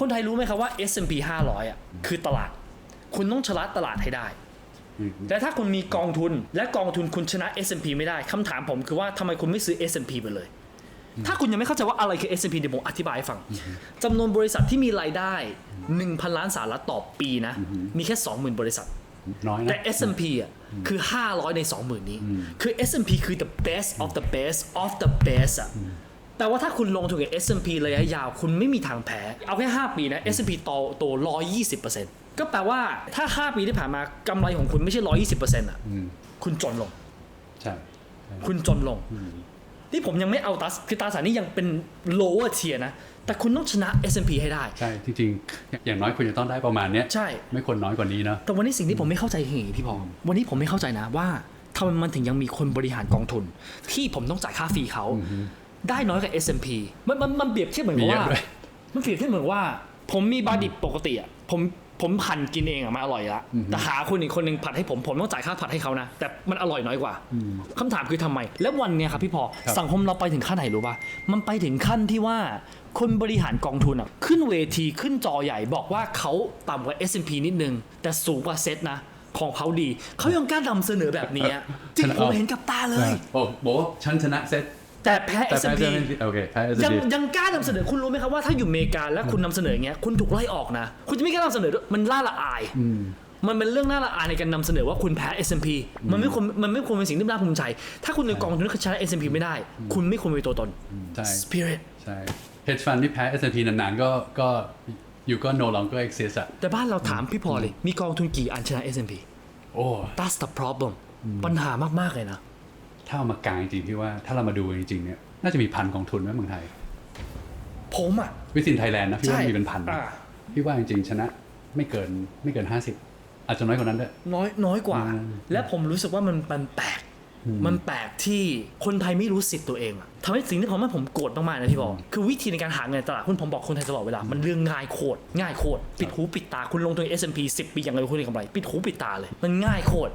คนไทยรู้ไหมครับว่า S&P 500อะคือตลาด คุณต้องชนะตลาดให้ได้อืมแต่ถ้าคุณมีกองทุนและกองทุนคุณชนะ S&P ไม่ได้คำถามผมคือว่าทำไมคุณไม่ซื้อ S&P ไปเลย ถ้าคุณยังไม่เข้าใจว่าอะไรคือ S&P เดี๋ยวผมอธิบายให้ฟังจำนวนบริษัทที่มีรายได้ 1,000 ล้านสหรัฐต่อปีนะ มีแค่ 20,000 บริษัทน้อยนะแต่ S&P อะคือ 500 ใน 20,000 นี้ คือ S&P คือ the best of the best of the best อะ แปลว่าถ้าคุณลงทุนกับ S&P ระยะยาว คุณไม่มีทางแพ้ เอาแค่ 5 ปีนะ S&P โตโต120%ก็แปลว่าถ้า 5 ปีที่ผ่านมากำไรของคุณไม่ใช่ 120%อะอืมคุณจนลง ใช่ คุณจนลง นี่ผมยังไม่เอาตราคือตราสารนี่ยังเป็น lower tier นะ แต่คุณต้องชนะ S&P ให้ได้ ใช่ จริงๆ อย่างน้อยคุณจะต้องได้ประมาณเนี้ยใช่ ไม่ควรน้อยกว่านี้เนาะแต่วันนี้สิ่งที่ผมไม่เข้าใจคืออย่างนี้พี่พอวันนี้ผมไม่เข้าใจนะว่าทำไมมันถึงยังมีคนบริหารกองทุน ที่ผมต้องจ่ายค่าฟรีเขา ได้น้อยกว่า S&P มันมันมันเปรียบเทียบเหมือนกับมีเยว่าอะด้วยมันเปรียบเทียบเหมือนว่า ผมมีบาดิบปกติอะผมผมหั่นกินเองอะมันอร่อยละแต่หาคนอีกคนหนึ่งผัดให้ผมผมต้องจ่ายค่าผัดให้เขานะแต่มันอร่อยน้อยกว่าคำถามคือทำไม แล้ววันเนี้ยครับพี่พอครับสังคมเราไปถึงขั้นไหนรู้ป่ะมันไปถึงขั้นที่ว่าคนบริหารกองทุนอะขึ้นเวทีขึ้นจอใหญ่บอกว่าเขาต่ำกว่า S&P นิดนึง แต่สูงกว่าเซ็ตนะของเขาดี เขายังกล้านำเสนอแบบนี้อะจริงผมเห็นกับตาเลยโอ้บอกว่าฉันชนะเซต แต่แพ้แต่แพ้ S&P เซตโอเคแพ้ ยัง S&P ยังกล้านำเสนอคุณรู้ไหมครับว่าถ้าอยู่อเมริกาแล้วคุณนำเสนออย่างเงี้ยคุณถูกไล่ออกนะ คุณจะไม่กล้านำเสนอด้วยมันล่าละอายมันเป็นเรื่องน่าละอายในการนำเสนอว่าคุณแพ้ S&P มันไม่ควรมันไม่ควรเป็นสิ่งที่น่าภูมิใจ ถ้าคุณในกองทุนชนะ S&P ไม่ได้ คุณไม่ควรมีตัวตน ใช่ spirit ใช่ hedge fund ที่แพ้ S&P นานๆ ก็ก็อยู่ก็ no longer exist อะแต่บ้านเราถามพี่พอเลยมีกองทุนกี่อันชนะ S&P โอ้ that's the problem ปัญหามากๆเลยนะ ถ้าเอามากลางจริงๆพี่ว่าถ้าเรามาดูจริงๆเนี่ยน่าจะมีพันกองทุนไหมเมืองไทย ผมอะ วิสินไทยแลนด์นะพี่ว่าใช่มีเป็นพันอ่าพี่ว่าจริงๆชนะไม่เกินไม่เกิน50อาจจะน้อยกว่านั้นด้วยน้อยน้อยกว่าอืมและผมรู้สึกว่ามันมันแปลกมันแปลกที่คนไทยไม่รู้สิทธิ์ตัวเองอะทำให้สิ่งที่ผมว่าผมโกรธมากๆนะที่บอกคือวิธีในการหาเงินในตลาดหุ้นผมบอกคนไทยตลอดเวลา มันเรื่องง่ายโคตรง่ายโคตรปิดหูปิดตาคุณลงทุน S&P 10 ปีอย่างไรคุณได้กำไร ปิดหูปิดตาเลย มันง่ายโคตร